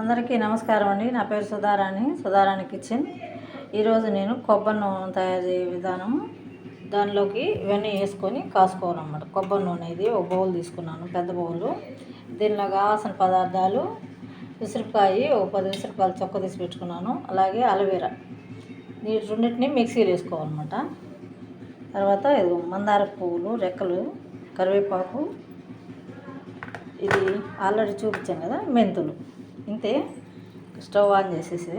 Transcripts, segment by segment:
అందరికీ నమస్కారం అండి. నా పేరు సుధారాణి సుధారాణి కిచెన్. ఈరోజు నేను కొబ్బరి నూనె తయారు చేయ విధానం. దానిలోకి ఇవన్నీ వేసుకొని కాసుకోవాలన్నమాట. కొబ్బరి నూనె ఇది ఒక బౌల్ తీసుకున్నాను పెద్ద బౌలు. దీనిలో కావాల్సిన పదార్థాలు ఉసిరికాయ ఒక పది ఉసిరికాయలు చొక్క తీసి పెట్టుకున్నాను. అలాగే అలవీరా. ఈ రెండింటిని మిక్సీలో వేసుకోవాలన్నమాట. తర్వాత ఇది మందార పువ్వులు రెక్కలు కరివేపాకు. ఇది ఆల్రెడీ చూపించాను కదా మెంతులు. ఇంతే. స్టవ్ ఆన్ చేసేసి.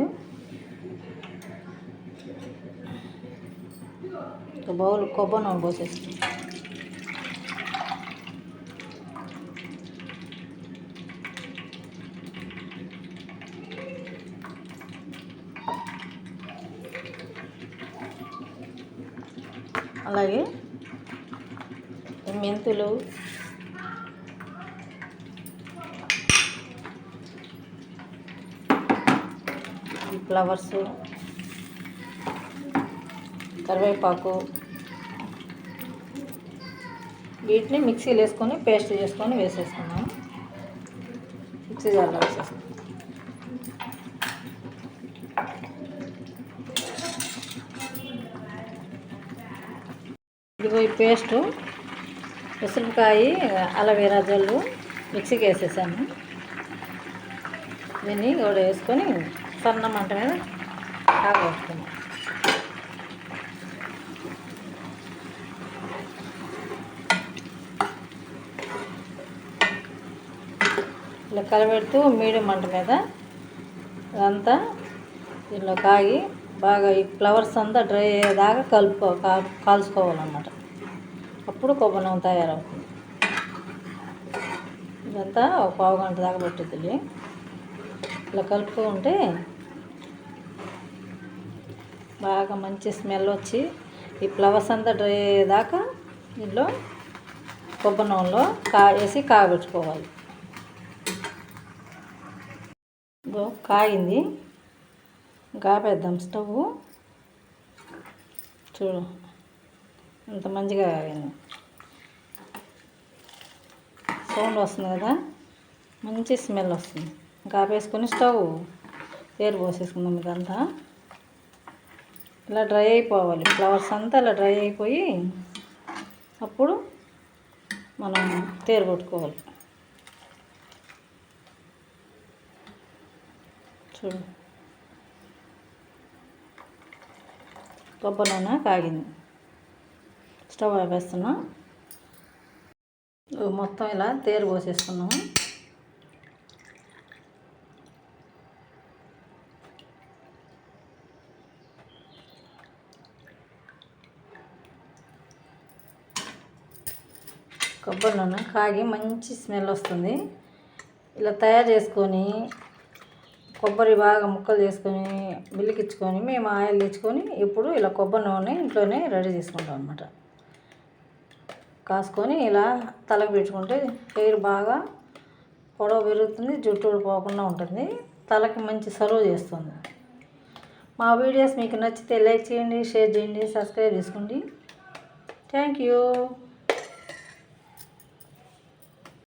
ఒక బౌల్ కొబ్బరి నూనె పోసేసి. అలాగే మెంతులు ఫ్లవర్స్ కరివేపాకు వీటిని మిక్సీలో వేసుకొని పేస్ట్ చేసుకొని వేసేసుకున్నాం మిక్సీ జార్లో వేసేసుకున్నాం ఇదిగో ఈ పేస్టు ఉసిరికాయ అలవేరా జల్లు మిక్సీకి వేసేసాను. దీన్ని కూడా వేసుకొని సన్న మంట మీద కాగబెట్టుకున్నాం ఇలా కలబెడుతూ మీడియం మంట మీద అదంతా దీనిలో కాగి బాగా ఈ ఫ్లవర్స్ అంతా డ్రై అయ్యేదాకా కలుపుకో కాల్చుకోవాలన్నమాట. అప్పుడు కొబ్బరి నూనె తయారవుతుంది. ఇదంతా ఒక పావు గంట దాకా పట్టుద్ది ఇలా కలుపుతూ ఉంటే బాగా మంచి స్మెల్ వచ్చి ఈ ఫ్లవర్స్ అంతా డ్రై అయ్యేదాకా దీంట్లో కొబ్బరి నూనెలో కా వేసి కాగబెట్టుకోవాలి ఇదో కాగింది. కాపేద్దాం స్టవ్. చూడు అంత మంచిగా కాగింది. సౌండ్ వస్తుంది కదా? మంచి స్మెల్ వస్తుంది. కాపేసుకొని స్టవ్. ఏరు పోసేసుకుందాం ఇదంతా. ఇలా డ్రై అయిపోవాలి. ఫ్లవర్స్ అంతా ఇలా డ్రై అయిపోయి అప్పుడు మనం తేరు కొట్టుకోవాలి. చూడు. కొబ్బరి నూనె కాగింది. స్టవ్ ఆపేస్తున్నా. మొత్తం ఇలా తేరు పోసేసుకున్నాము. కొబ్బరి నూనె కాగి మంచి స్మెల్ వస్తుంది. ఇలా తయారు చేసుకొని కొబ్బరి బాగా ముక్కలు చేసుకొని బిల్లికిచ్చుకొని మేము ఆయిల్ తెచ్చుకొని ఇప్పుడు ఇలా కొబ్బరి నూనె ఇంట్లోనే రెడీ చేసుకుంటాం అనమాట కాసుకొని ఇలా తలకు పెట్టుకుంటే హెయిర్ బాగా పొడవు పెరుగుతుంది జుట్టు పోకుండా ఉంటుంది. తలకి మంచి సర్వ్ చేస్తుంది. మా వీడియోస్ మీకు నచ్చితే లైక్ చేయండి షేర్ చేయండి సబ్స్క్రైబ్ చేసుకోండి. Thank you.